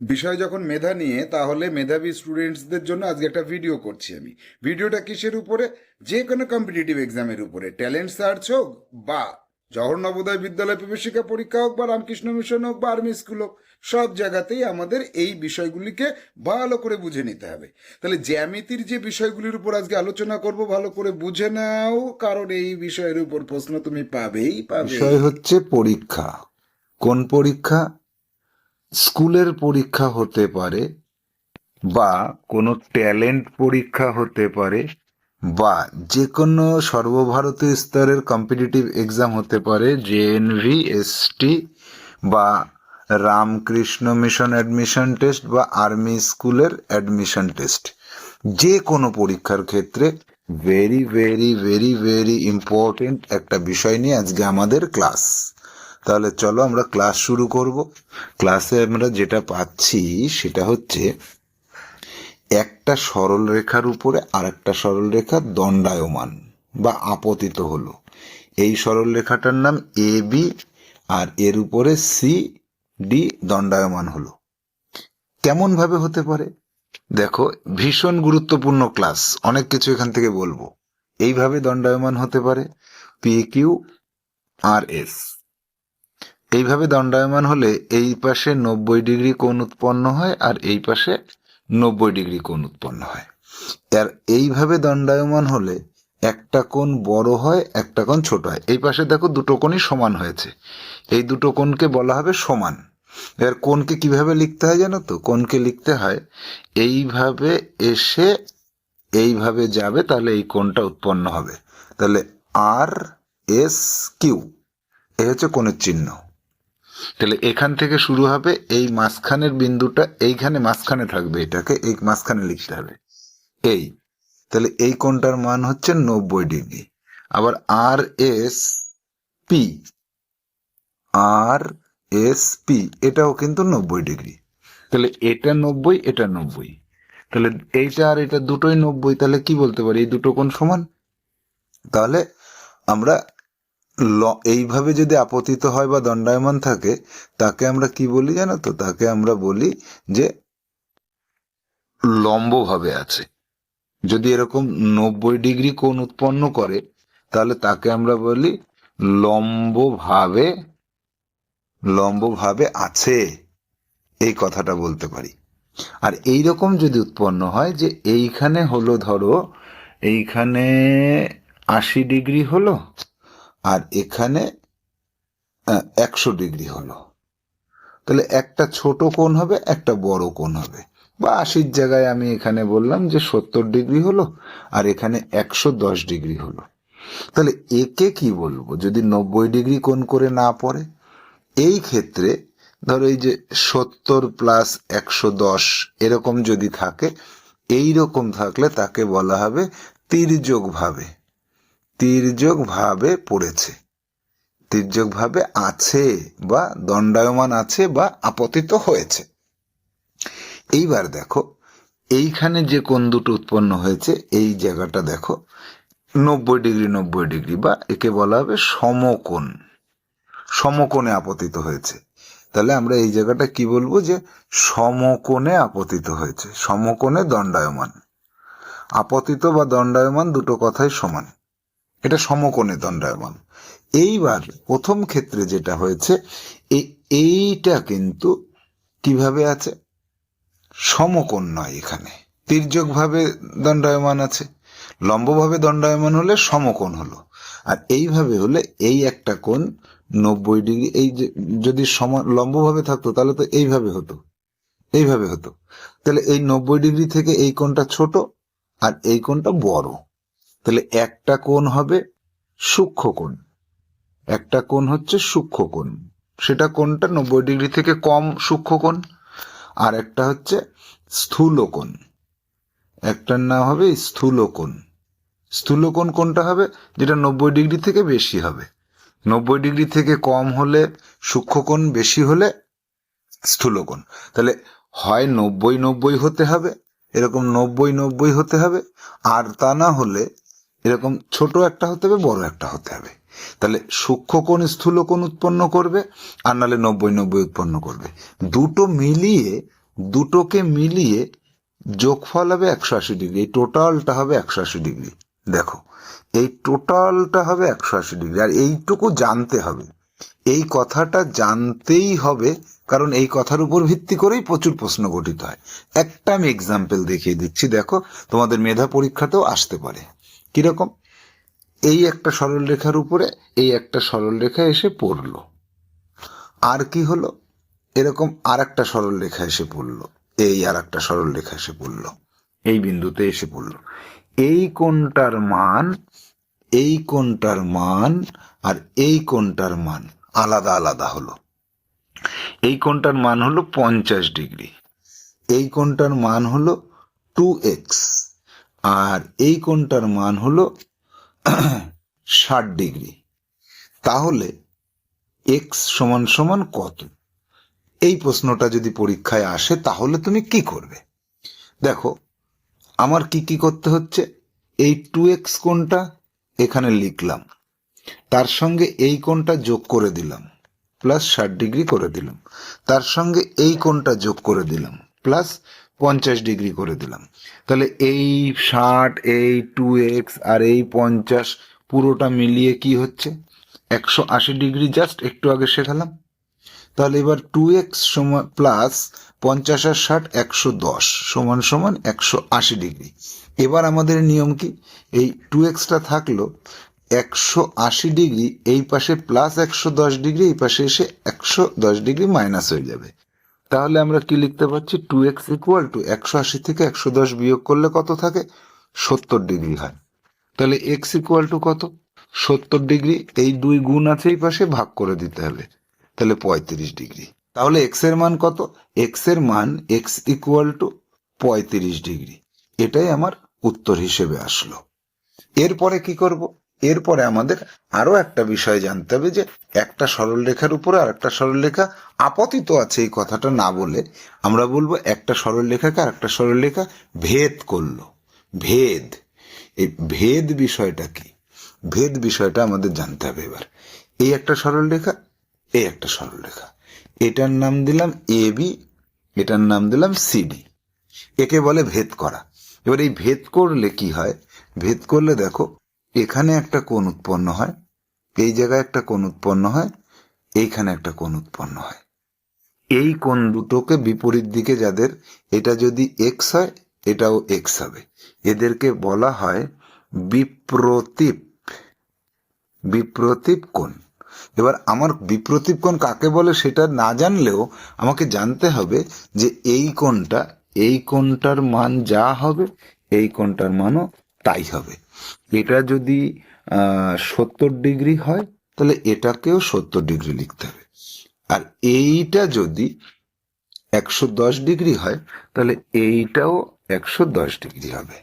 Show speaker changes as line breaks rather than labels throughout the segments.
বিষয় যখন মেধা নিয়ে, তাহলে মেধাবী স্টুডেন্টসদের জন্য আজকে একটা ভিডিও করছি আমি। ভিডিওটা কিসের উপরে? যে কোনো কম্পিটিটিভ এক্সামের উপরে। ট্যালেন্ট সার্চ হোক বা জওহর নবোদয় বিদ্যালয় প্রবেশিকা পরীক্ষা হোক বা রামকৃষ্ণ মিশন হোক বা আর্মি স্কুল হোক, সব জায়গাতেই আমাদের এই বিষয়গুলিকে ভালো করে বুঝে নিতে হবে। তাহলে জ্যামিতির যে বিষয়গুলির উপর আজকে আলোচনা করব, ভালো করে বুঝে নাও, কারণ এই বিষয়ের উপর প্রশ্ন তুমি পাবেই পাবে
বিষয় হচ্ছে পরীক্ষা। কোন পরীক্ষা? স্কুলের পরীক্ষা হতে পারে বা কোনো ট্যালেন্ট পরীক্ষা হতে পারে বা যে কোনো সর্বভারতীয় স্তরের কম্পিটিটিভ এক্সাম হতে পারে জেএনভি এসটি বা রামকৃষ্ণ মিশন অ্যাডমিশন টেস্ট বা আর্মি স্কুলের অ্যাডমিশন টেস্ট। যে কোনো পরীক্ষার ক্ষেত্রে very very very very important একটা বিষয় নিয়ে আজকে আমাদের ক্লাস। তাহলে চলো আমরা ক্লাস শুরু করব। ক্লাসে আমরা যেটা পাচ্ছি সেটা হচ্ছে একটা সরল রেখার উপরে আরেকটা সরল রেখা দণ্ডায়মান বা আপতিত হলো। এই সরল রেখাটার নাম এ বি আর এর উপরে সি ডি দণ্ডায়মান হলো। কেমন ভাবে হতে পারে? দেখো, ভীষণ গুরুত্বপূর্ণ ক্লাস অনেক কিছু এখান থেকে বলব। এইভাবে দণ্ডায়মান হতে পারে পি কিউ আর এস এইভাবে দণ্ডায়মান হলে এই পাশে নব্বই ডিগ্রি কোণ উৎপন্ন হয় আর এই পাশে নব্বই ডিগ্রি কোণ উৎপন্ন হয়। আর এইভাবে দণ্ডায়মান হলে একটা কোণ বড় হয়, একটা কোণ ছোট হয়। এই পাশে দেখো দুটো কোণই সমান হয়েছে। এই দুটো কোণকে বলা হবে সমান। এর কোণকে কীভাবে লিখতে হয় জানো তো? কোণকে লিখতে হয়, এইভাবে এসে এইভাবে যাবে, তাহলে এই কোণটা উৎপন্ন হবে। তাহলে আর এস কিউ, এ হচ্ছে কোণের চিহ্ন। তাহলে এখান থেকে শুরু হবে, এই মাঝখানের বিন্দুটা এইখানে মাঝখানে থাকবে এটাকে, এই মাঝখানে লিখতে হবে। এই, তাহলে এই কোণটার মান হচ্ছে নব্বই ডিগ্রি। আবার R S P R S P এটাও কিন্তু নব্বই ডিগ্রি। তাহলে এটা নব্বই এটা নব্বই। তাহলে এইটা আর এটা দুটোই নব্বই, তাহলে কি বলতে পারি? এই দুটো কোণ সমান? তাহলে আমরা এইভাবে যদি আপতিত হয় বা দণ্ডায়মান থাকে, তাকে আমরা কি বলি জানো তো? তাকে আমরা বলি যে লম্বভাবে আছে। যদি এরকম নব্বই ডিগ্রি কোণ উৎপন্ন করে, তাহলে তাকে আমরা বলি লম্বভাবে লম্বভাবে আছে। এই কথাটা বলতে পারি। আর এই রকম যদি উৎপন্ন হয় যে এইখানে হলো ধরো, এইখানে আশি ডিগ্রি হলো আর এখানে একশো ডিগ্রি হলো। তাহলে একটা ছোট কোণ হবে, একটা বড় কোণ হবে। বা আশির জায়গায় আমি এখানে বললাম যে সত্তর ডিগ্রি হলো, আর এখানে একশো দশ ডিগ্রি হলো। তাহলে একে কি বলব? যদি নব্বই ডিগ্রি কোণ করে না পড়ে, এই ক্ষেত্রে ধরো এই যে সত্তর প্লাস একশো দশ এরকম যদি থাকে এই রকম থাকলে তাকে বলা হবে তির্যক ভাবে তির্যক ভাবে পড়েছে। তির্যক ভাবে আছে বা দণ্ডায়মান আছে বা আপতিত হয়েছে। এইবার দেখো, এইখানে যে কোন দুটো উৎপন্ন হয়েছে, এই জায়গাটা দেখো, নব্বই ডিগ্রি নব্বই ডিগ্রি বা একে বলা হবে সমকোণ। সমকোণে আপতিত হয়েছে। তাহলে আমরা এই জায়গাটা কি বলব যে সমকোণে আপতিত হয়েছে, সমকোণে দণ্ডায়মান। আপতিত বা দণ্ডায়মান দুটো কথাই সমান। এটা সমকোণে দণ্ডায়মান। এইবার প্রথম ক্ষেত্রে যেটা হয়েছে এইটা কিন্তু কীভাবে আছে? সমকোণ নয় এখানে। তির্যকভাবে দণ্ডায়মান আছে, লম্বভাবে দণ্ডায়মান হলে সমকোণ হলো। আর এইভাবে হলে এই একটা কোণ নব্বই ডিগ্রি, এই যদি সম লম্বভাবে থাকতো তাহলে তো এইভাবে হতো। এইভাবে হতো। তাহলে এই নব্বই ডিগ্রি থেকে এই কোণটা ছোট আর এই কোণটা বড়। তাহলে একটা কোণ হবে সূক্ষ্ম কোণ। একটা কোণ হচ্ছে সূক্ষ্ম কোণ। সেটা কোণটা নব্বই ডিগ্রি থেকে কম সূক্ষ্ম কোণ, আর একটা হচ্ছে স্থূল কোণ। একটার নাম হবে স্থূল কোণ। স্থূল কোনটা হবে যেটা নব্বই ডিগ্রি থেকে বেশি হবে। নব্বই ডিগ্রি থেকে কম হলে সূক্ষ্মকোণ বেশি হলে স্থূলকোণ তাহলে হয় নব্বই নব্বই হতে হবে, এরকম নব্বই নব্বই হতে হবে, আর তা না হলে এরকম ছোট একটা হতে হবে, বড় একটা হতে হবে। তাহলে সূক্ষ্ম কোন স্থূল স্থূলকোণ উৎপন্ন করবে, আর নাহলে নব্বই নব্বই উৎপন্ন করবে। দুটো মিলিয়ে, দুটোকে মিলিয়ে যোগফল হবে একশো আশি ডিগ্রি। এই টোটালটা হবে একশো আশি ডিগ্রি। দেখো, এই টোটালটা হবে একশো আশি ডিগ্রি। আর এইটুকু জানতে হবে। এই কথাটা জানতেই হবে, কারণ এই কথার উপর ভিত্তি করেই প্রচুর প্রশ্ন গঠিত হয়। একটা আমি এক্সাম্পল দেখিয়ে দিচ্ছি। দেখো, তোমাদের মেধা পরীক্ষাতেও আসতে পারে। কীরকম? এই একটা সরল রেখার উপরে এই একটা সরল রেখা এসে পড়ল। আর কি হলো? এরকম আর একটা সরল রেখা এসে পড়ল। এই আর একটা সরল রেখা এসে পড়ল। এই বিন্দুতে এসে পড়ল। এই কোনটার মান, এই কোনটার মান আর এই কোনটার মান আলাদা আলাদা হলো। এই কোনটার মান হলো পঞ্চাশ ডিগ্রি। এই কোনটার মান হলো টু এক্স। আর এই কোণটার মান হলো ষাট ডিগ্রি। তাহলে এক্স সমান সমান কত? এই প্রশ্নটা যদি পরীক্ষায় আসে, তাহলে তুমি কি করবে? দেখো, আমার কি কি করতে হচ্ছে? এই টু এক্স কোণটা এখানে লিখলাম। তার সঙ্গে এই কোণটা যোগ করে দিলাম প্লাস ষাট ডিগ্রি করে দিলাম। তার সঙ্গে এই কোণটা যোগ করে দিলাম প্লাস পঞ্চাশ ডিগ্রি করে দিলাম। তাহলে এই ষাট, এই টু এক্স আর এই পঞ্চাশ পুরোটা মিলিয়ে কি হচ্ছে? একশো আশি ডিগ্রি জাস্ট একটু আগে শেখালাম। তাহলে এবার টু এক্স সমান প্লাস পঞ্চাশ আর ষাট, একশো দশ সমান সমান একশো আশি ডিগ্রি। এবার আমাদের নিয়ম কি? এই টু এক্সটা থাকল একশো আশি ডিগ্রি, এই পাশে প্লাস একশো দশ ডিগ্রি, এই পাশে এসে একশো দশ ডিগ্রি মাইনাস হয়ে যাবে। তাহলে আমরা কি লিখতে পারছি? টু এক্স ইকুয়াল টু একশো আশি থেকে একশো দশ বিয়োগ করলে কত থাকে? সত্তর ডিগ্রি হয়। তাহলে এক্স ইকুয়াল টু কত? সত্তর ডিগ্রি। এই দুই গুণ আছে এই পাশে, ভাগ করে দিতে হবে। তাহলে পঁয়ত্রিশ ডিগ্রি। তাহলে এক্সের মান কত? এক্সের মান এক্স ইকুয়াল টু পঁয়ত্রিশ ডিগ্রি। এটাই আমার উত্তর হিসেবে আসলো। এরপরে কি করব? এরপরে আমাদের আরও একটা বিষয় জানতে হবে যে একটা সরল রেখার উপরে আর একটা সরল রেখা আপতিত আছে এই কথাটা না বলে আমরা বলব একটা সরল রেখাকে আর একটা সরল রেখা ভেদ করল। ভেদ। এই ভেদ বিষয়টা কি? ভেদ বিষয়টা আমাদের জানতে হবে এবার। এই একটা সরল রেখা, এই একটা সরল রেখা। এটার নাম দিলাম এ বি এটার নাম দিলাম সিডি একে বলে ভেদ করা। এবার এই ভেদ করলে কি হয়? ভেদ করলে দেখো এখানে একটা কোণ উৎপন্ন হয়, এই জায়গায় একটা কোণ উৎপন্ন হয়, এইখানে একটা কোণ উৎপন্ন হয়। এই কোণ দুটোকে বিপরীত দিকে যাদের, এটা যদি এক্স হয়, এটাও এক্স হবে। এদেরকে বলা হয় বিপ্রতীপ বিপ্রতীপ কোণ। এবার আমার বিপ্রতীপ কোণ কাকে বলে সেটা না জানলেও আমাকে জানতে হবে যে এই কোণটা, এই কোণটার মান যা হবে, এই কোণটার মানও তাই হবে। এটা যদি সত্তর ডিগ্রি হয়, তাহলে এটাকেও সত্তর ডিগ্রি লিখতে হবে। আর এইটা যদি একশো দশ ডিগ্রি হয়, তাহলে এইটাও একশো দশ ডিগ্রি হবে।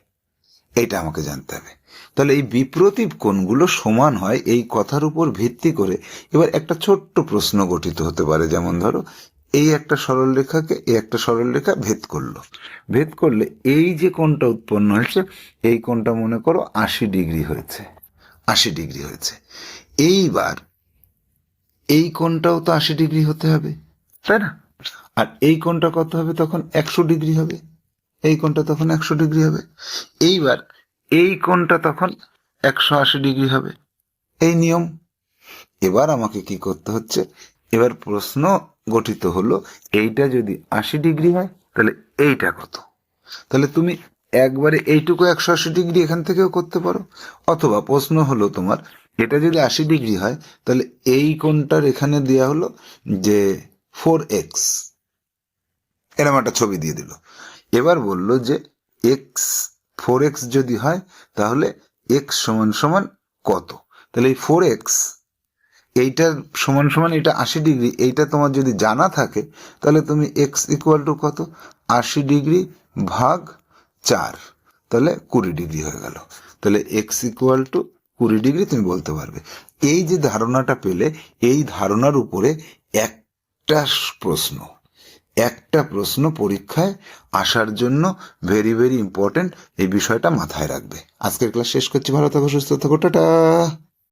এটা আমাকে জানতে হবে। তাহলে এই বিপ্রতীপ কোণগুলো সমান হয় এই কথার উপর ভিত্তি করে। এবার একটা ছোট্ট প্রশ্ন গঠিত হতে পারে, যেমন ধরো এই একটা সরল রেখাকে এই একটা সরল রেখা ভেদ করল। ভেদ করলে এই যে কোণটা উৎপন্ন হয়েছে, এই কোণটা মনে করো আশি ডিগ্রি হয়েছে। আশি ডিগ্রি হয়েছে। এইবার এই কোণটাও তো আশি ডিগ্রি হতে হবে, তাই না? আর এই কোণটা কত হবে তখন? একশো ডিগ্রি হবে। এই কোণটা তখন একশো ডিগ্রি হবে। এইবার এই কোণটা তখন একশো আশি ডিগ্রি হবে। এই নিয়ম। এবার আমাকে কি করতে হচ্ছে? এবার প্রশ্ন গঠিত হলো, এইটা যদি আশি ডিগ্রি হয়, তাহলে এইটা কত? তাহলে তুমি একবারে এইটুকু একশো আশি ডিগ্রি এখান থেকেও করতে পারো। অথবা প্রশ্ন হলো তোমার, এটা যদি আশি ডিগ্রি হয়, তাহলে এই কোণটার এখানে দেওয়া হলো যে ফোর এক্স এরকম একটা ছবি দিয়ে দিল। এবার বলল যে এক্স ফোর এক্স যদি হয়, তাহলে এক্স সমান সমান কত? তাহলে এই ফোর এক্স এইটা সমান সমান এটা আশি ডিগ্রি, এইটা তোমার যদি জানা থাকে, তাহলে তুমি এক্স ইকুয়াল টু কত? আশি ডিগ্রি ভাগ চার, তাহলে কুড়ি ডিগ্রি হয়ে গেল। তাহলে এক্স ইকুয়াল টু কুড়ি ডিগ্রি তুমি বলতে পারবে। এই যে ধারণাটা পেলে, এই ধারণার উপরে একটা প্রশ্ন একটা প্রশ্ন পরীক্ষায় আসার জন্য ভেরি ভেরি ইম্পর্টেন্ট এই বিষয়টা মাথায় রাখবে। আজকের ক্লাস শেষ করছি, ভালো থাকো, সুস্থ থাকো, টাটা!